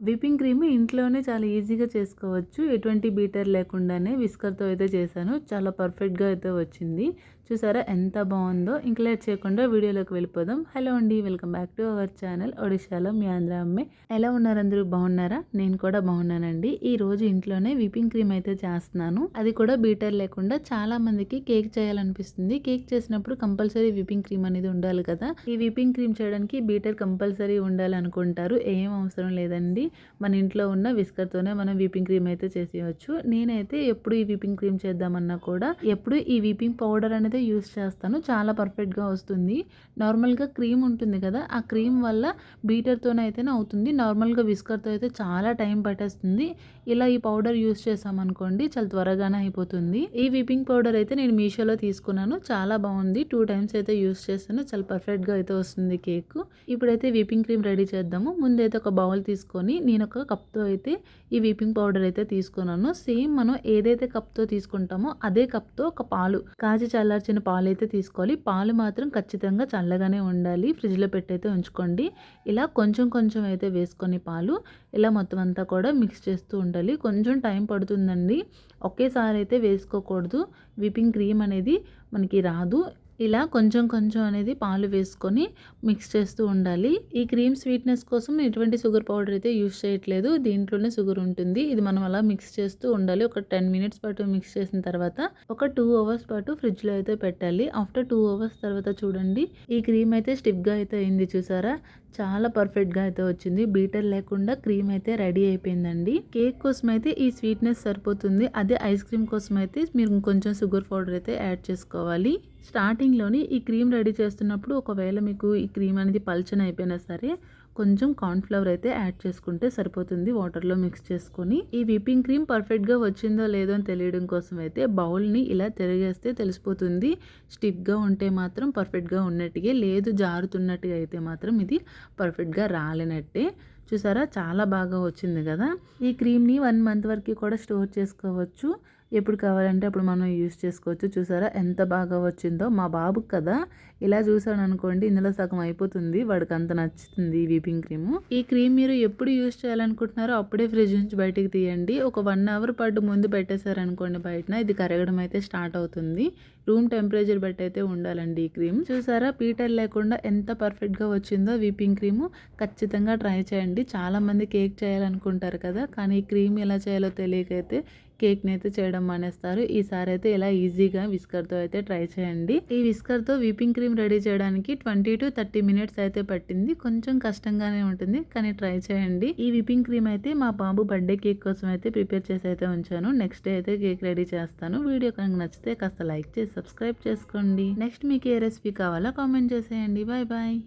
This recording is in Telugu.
విపింగ్ క్రీమ్ ఇంట్లోనే చాలా ఈజీగా చేసుకోవచ్చు. ఎటువంటి బీటర్ లేకుండానే విస్కర్తో అయితే చేశాను. చాలా పర్ఫెక్ట్గా అయితే వచ్చింది. చూసారా ఎంత బాగుందో. ఇంకా లేట్ చేయకుండా వీడియోలోకి వెళ్ళిపోదాం. హలో అండి welcome back to our channel ఒడిశాలో మీ ఆంధ్ర అమ్మాయి ఎలా ఉన్నారు అందరూ? బాగున్నారా? నేను కూడా బాగున్నానండి. ఈ రోజు ఇంట్లోనే విపింగ్ క్రీమ్ అయితే చేస్తున్నాను. అది కూడా బీటర్ లేకుండా చాలా మందికి కేక్ చేయాలనిపిస్తుంది. కేక్ చేసినప్పుడు కంపల్సరీ విపింగ్ క్రీమ్ అనేది ఉండాలి కదా. ఈ విపింగ్ క్రీమ్ చేయడానికి బీటర్ కంపల్సరీ ఉండాలనుకుంటారు. ఏం అవసరం లేదండి. మన ఇంట్లో ఉన్న విస్కర్తోనే మనం వీపింగ్ క్రీమ్ అయితే చేసేయచ్చు. నేనైతే ఎప్పుడు ఈ వీపింగ్ క్రీమ్ చేద్దామన్నా కూడా ఎప్పుడు ఈ వీపింగ్ పౌడర్ అనేది యూస్ చేస్తాను. చాలా పర్ఫెక్ట్గా వస్తుంది. నార్మల్గా క్రీమ్ ఉంటుంది కదా ఆ క్రీమ్ వల్ల బీటర్తోనే అయితేనే అవుతుంది. నార్మల్గా విస్కర్తో అయితే చాలా టైం పట్టేస్తుంది. ఇలా ఈ పౌడర్ యూస్ చేసామనుకోండి చాలా త్వరగానే అయిపోతుంది. ఈ విపింగ్ పౌడర్ అయితే నేను మీషోలో తీసుకున్నాను. చాలా బాగుంది. టూ టైమ్స్ అయితే యూస్ చేస్తాను చాలా పర్ఫెక్ట్గా అయితే వస్తుంది కేక్. ఇప్పుడైతే విపింగ్ క్రీమ్ రెడీ చేద్దాము. ముందైతే ఒక బౌల్ తీసుకొని నేను ఒక కప్తో అయితే ఈ వీపింగ్ పౌడర్ అయితే తీసుకున్నాను. సేమ్ మనం ఏదైతే కప్తో తీసుకుంటామో అదే కప్తో ఒక పాలు కాచి చల్లార్చిన పాలు అయితే తీసుకోవాలి. పాలు మాత్రం ఖచ్చితంగా చల్లగానే ఉండాలి. ఫ్రిడ్జ్లో పెట్టయితే ఉంచుకోండి. ఇలా కొంచెం కొంచెం అయితే వేసుకొని పాలు ఇలా మొత్తం అంతా కూడా మిక్స్ చేస్తూ ఉండాలి. కొంచెం టైం పడుతుందండి. ఒకేసారి అయితే వేసుకోకూడదు. విపింగ్ క్రీమ్ అనేది మనకి రాదు. ఇలా కొంచెం కొంచెం అనేది పాలు వేసుకొని మిక్స్ చేస్తూ ఉండాలి. ఈ క్రీమ్ స్వీట్నెస్ కోసం ఎటువంటి షుగర్ పౌడర్ అయితే యూస్ చేయట్లేదు. దీంట్లోనే షుగర్ ఉంటుంది. ఇది మనం అలా మిక్స్ చేస్తూ ఉండాలి. ఒక టెన్ మినిట్స్ పాటు మిక్స్ చేసిన తర్వాత ఒక టూ అవర్స్ పాటు ఫ్రిడ్జ్లో అయితే పెట్టాలి. ఆఫ్టర్ టూ అవర్స్ తర్వాత చూడండి. ఈ క్రీమ్ అయితే స్టిఫ్గా అయితే అయింది చూసారా? చాలా పర్ఫెక్ట్గా అయితే వచ్చింది. బీటర్ లేకుండా క్రీమ్ అయితే రెడీ అయిపోయిందండి. కేక్ కోసం అయితే ఈ స్వీట్నెస్ సరిపోతుంది. అదే ఐస్ క్రీమ్ కోసం అయితే మీరు కొంచెం షుగర్ పౌడర్ అయితే యాడ్ చేసుకోవాలి. స్టార్టింగ్లోని ఈ క్రీమ్ రెడీ చేస్తున్నప్పుడు ఒకవేళ మీకు ఈ క్రీమ్ అనేది పల్చన అయిపోయినా సరే కొంచెం కార్న్ఫ్లవర్ అయితే యాడ్ చేసుకుంటే సరిపోతుంది వాటర్లో మిక్స్ చేసుకొని. ఈ విప్పింగ్ క్రీమ్ పర్ఫెక్ట్గా వచ్చిందో లేదో అని తెలియడం కోసం అయితే బౌల్ని ఇలా తిరిగేస్తే తెలిసిపోతుంది. స్టిక్గా ఉంటే మాత్రం పర్ఫెక్ట్గా ఉన్నట్టుగా లేదు జారుతున్నట్టుగా అయితే మాత్రం ఇది పర్ఫెక్ట్గా రాలేనట్టే. చూసారా? చాలా బాగా వచ్చింది కదా? ఈ క్రీమ్ని వన్ మంత్ వరకు కూడా స్టోర్ చేసుకోవచ్చు. ఎప్పుడు కావాలంటే అప్పుడు మనం యూస్ చేసుకోవచ్చు. చూసారా? ఎంత బాగా వచ్చిందో. మా బాబుకి కదా. ఇలా చూసాను అనుకోండి ఇందులో సగం అయిపోతుంది. వాడికి అంత నచ్చుతుంది ఈ వీపింగ్ క్రీమ్. ఈ క్రీమ్ మీరు ఎప్పుడు యూస్ చేయాలనుకుంటున్నారో అప్పుడే ఫ్రిడ్జ్ నుంచి బయటికి తీయండి. ఒక వన్ అవర్ పాటు ముందు పెట్టేశారనుకోండి బయటన ఇది కరగడం అయితే స్టార్ట్ అవుతుంది. రూమ్ టెంపరేచర్ బట్టి అయితే ఉండాలండి ఈ క్రీమ్. చూసారా? పీటర్ లేకుండా ఎంత పర్ఫెక్ట్గా వచ్చిందో వీపింగ్ క్రీమ్. ఖచ్చితంగా ట్రై చేయండి. చాలామంది కేక్ చేయాలనుకుంటారు కదా. కానీ ఈ క్రీమ్ ఎలా చేయాలో తెలియకైతే కేక్ని అయితే చేయడం మానేస్తారు. ఈసారి అయితే ఇలా ఈజీగా విస్కర్తో అయితే ట్రై చేయండి. ఈ విస్కర్తో విపింగ్ క్రీమ్ రెడీ చేయడానికి ట్వంటీ టు థర్టీ మినిట్స్ అయితే పట్టింది. కొంచెం కష్టంగానే ఉంటుంది కానీ ట్రై చేయండి. ఈ విపింగ్ క్రీమ్ అయితే మా బాబు బర్త్డే కేక్ కోసం అయితే ప్రిపేర్ చేసి అయితే ఉంచాను. నెక్స్ట్ డే అయితే కేక్ రెడీ చేస్తాను. వీడియో కనుక నచ్చితే కాస్త లైక్ చేసి సబ్స్క్రైబ్ చేసుకోండి. నెక్స్ట్ మీకు ఏ రెసిపీ కావాలో కామెంట్ చేసేయండి. Bye bye